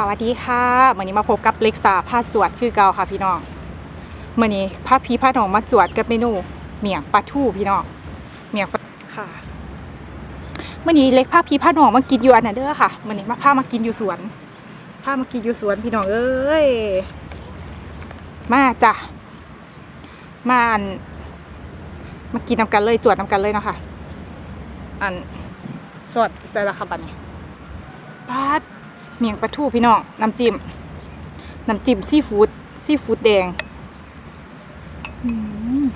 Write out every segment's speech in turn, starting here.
สวัสดีค่ะวันนี้มาพบกับเล็กสาผ้าจวดคือเก่าค่ะพี่น้องวันนี้พาพี่พาหนองมาจวดกับเมนูเมี่ยงปลาทูพี่น้องเมี่ยงปลาค่ะวันนี้เล็กพาพี่พาหนองมากินอยู่อันนั้นเด้อค่ะวันนี้มาพามากินอยู่สวนพามากินอยู่สวนพี่น้องเอ้ยมาจ้ะมาอันมากินนำกันเลยจวดนำกันเลยเนาะค่ะ อันสดใส่ละค่ะบัดนี้ปาด เมียงปลาทูพี่น้องน้ำจิ้มน้ำจิ้มซีฟู้ดซีฟู้ดแดงอืม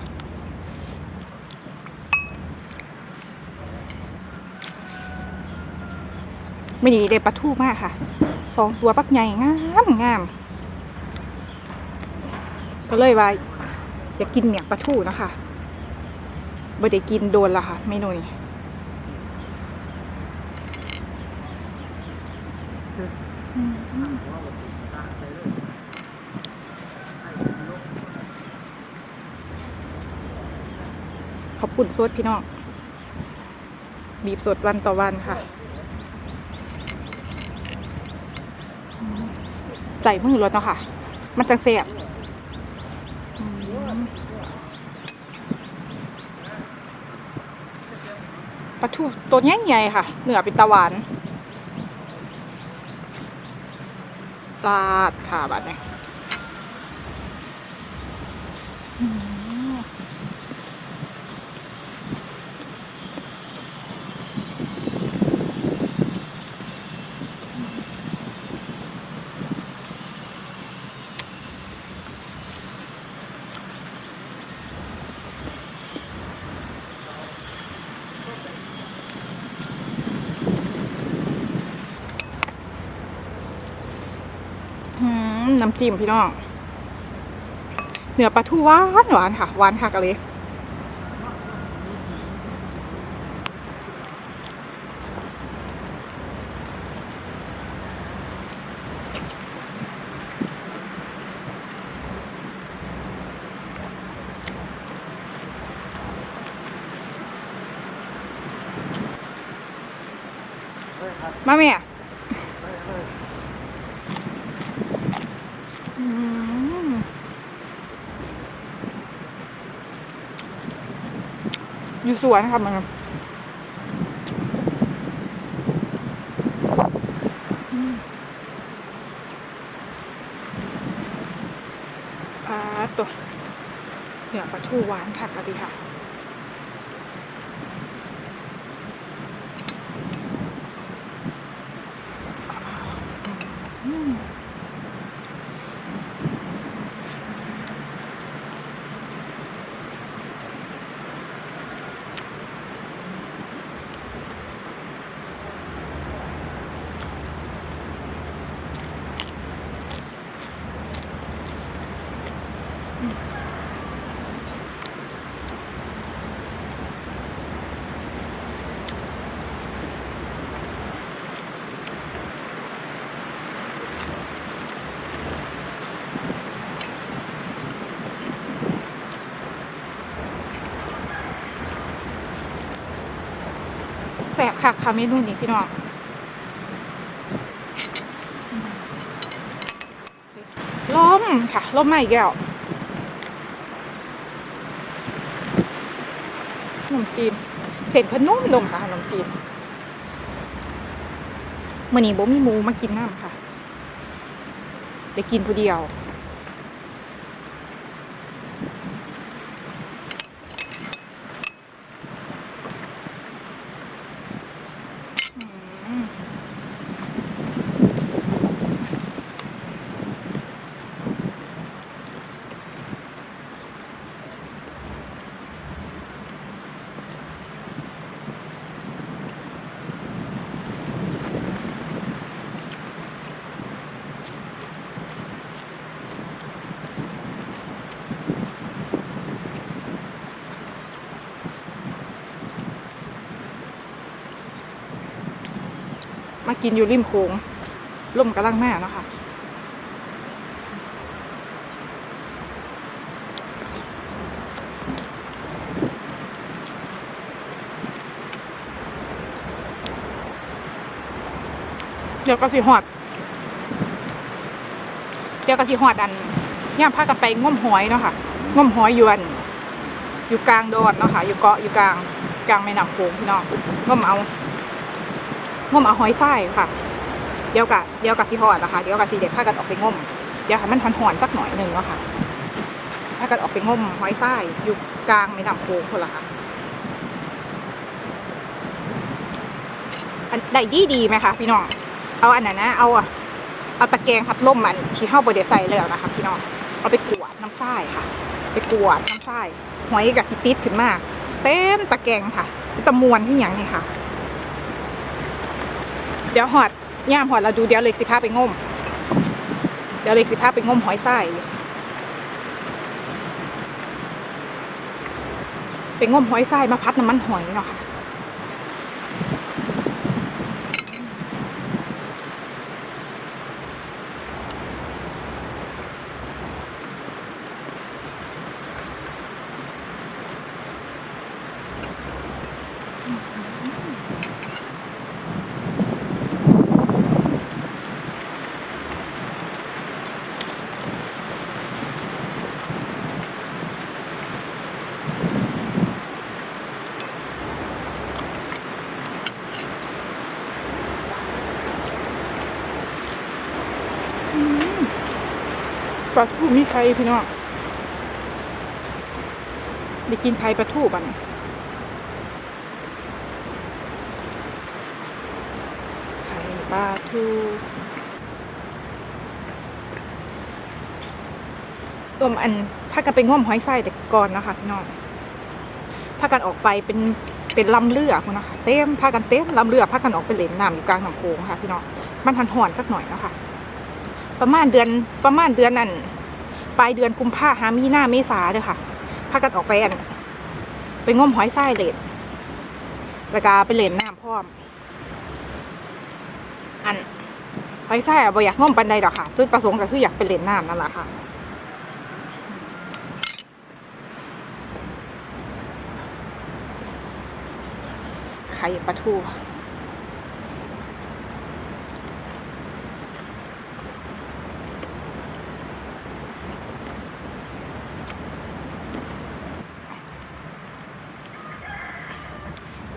ไม่ดีเด็ปลาทูมากค่ะสองตัวปักใหญ่งามงามก็เลยว่าอยากกินเมียงปลาทูนะคะไม่ได้กินโดนละค่ะเมนูนี้ ขอบคุณสดพี่น้อง บีบสดวันต่อวันค่ะ ใส่มือรถเนาะค่ะ มันจังเสียบปลาทูตัวใหญ่ๆค่ะ เหนือเป็นตะวาน ลาดค่ะบัดนี้ น้ำจิ้มพี่น้องเนื้อปลาทูหวานหวานค่ะหวานค่ะกะเลยมาแม่ อยู่สวนค่ะมันอ่าตัวเนี่ยปลาทูหวานค่ะกะดีค่ะ สบค่ะค่ะเมนูนี้พี่น้องล้มค่ะล้มใหม่แก้วขนมจีน เสร็จพนุ่มนมค่ะขนมจีนมื่อนี้บ่มีหมูมากินน้ำค่ะเดี๋ยวกินผู้เดียว มากินอยู่ริมโขงลมกำลังแม่เนาะคะเดี๋ยวก็สิหอด เดี๋ยวก็สิฮอดอันย่ามพากันไปง่มหอยเนาะค่ะง่มหอยยู่อันอยู่กลางโดดเนาะค่ะอยู่เกาะอยู่กลาง กลางแม่น้ำโขงพี่น้องง่มเอา ง่มเอาหอยทรายค่ะ เดี๋ยวกะเดี๋ยวกะสิฮอดนะคะ เดี๋ยวกะสิเด็ดพากันออกไปง่มเดี๋ยวให้มันหอนๆสักหน่อยหนึ่งเนาะค่ะพากันออกไปง่มหอยทรายอยู่กลางแม่น้ำโขงคนละค่ะอันได้ดีดีไหมคะพี่น้อง เอาอันนั้นนะ เอาเอาตะแกรงพัดลมมันที่เข้าบไดใส่แล้วนะคะพี่น้อง เอาไปกวดน้ำทรายค่ะ ไปกวดน้ำทรายหอยกับสิติดขึ้นมาก เต็มตะแกรงค่ะตะมวนที่อย่างนี้ค่ะ เดี๋ยวหอดย่ามหอดเราดูเดี๋ยวเล็กสิพาไปงม เดี๋ยวเล็กสิพาไปงมหอยทรายไปงมหอยทรายมาพัดน้ำมันหอยเนาะค่ะ ลาทูมีไข่พี่น้องได้กินไข่ปลาทูบันไข่ปลาทูรวมอันพากันไปง่วมหอยไส้แต่ก่อนนะคะพี่น้องพากันออกไปเป็นเป็นลำเรือคุณนะคะเต็มพากันเต็มลำเรือพากันออกไปเล่นน้ำอยู่กลางหน้ำโขงค่ะพี่น้องมันทันหอนสักหน่อยนะคะ ประมาณเดือนประมาณเดือนนั่นปลายเดือนกุมภาหามีหน้าเมษาเด้อค่ะพากันออกไปอันไปง้มหอยทรายเลดแล้วก็ไปเล่นน้ำพร้อม อันหอยทรายอะบ่อยากงมปันใดดอกค่ะจุดประสงค์ก็คืออยากไปเล่นน้ำนั่นแหละค่ะไข่ปลาทู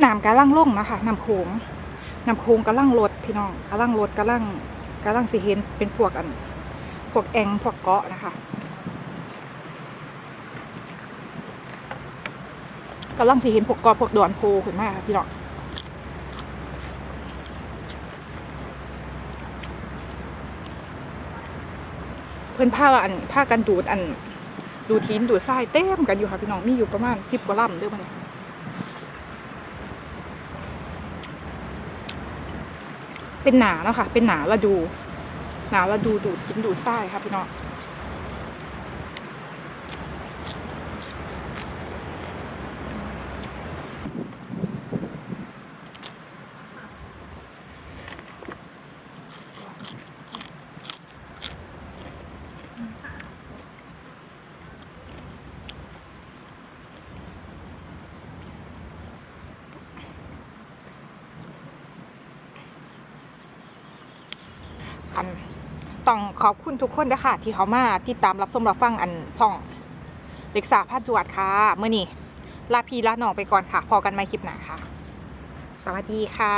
น้ำกำลังลงนะคะน้ำโขงน้ำโขงกำลังลดพี่น้องกำลังลดกำลังกำลังสิเห็นเป็นพวกอัน พวกแองพวกเกาะนะคะกำลังสิเห็นพวกเกาะพวกดอนโพขึ้นมาค่ะพี่น้องเพื่อนผ้าอันผ้ากันดูดอัน ดูทิ้นดูดทรายเต็มกันอยู่ค่ะพี่น้องมีอยู่ประมาณสิบกว่าลำเด้วยมันย เป็นหนาเนาะค่ะ เป็นหนาละดู หนาละดูดูดกินดูดไส้ค่ะพี่น้อง อันต้องขอบคุณทุกคนนะคะที่เขามาที่ตามรับชมรับฟังอันช่องเด็กสาวพาจวดค่ะเมื่อนี้ลาพีลาหนองไปก่อนค่ะ พอกันไม่คลิปหนาค่ะ สวัสดีค่ะ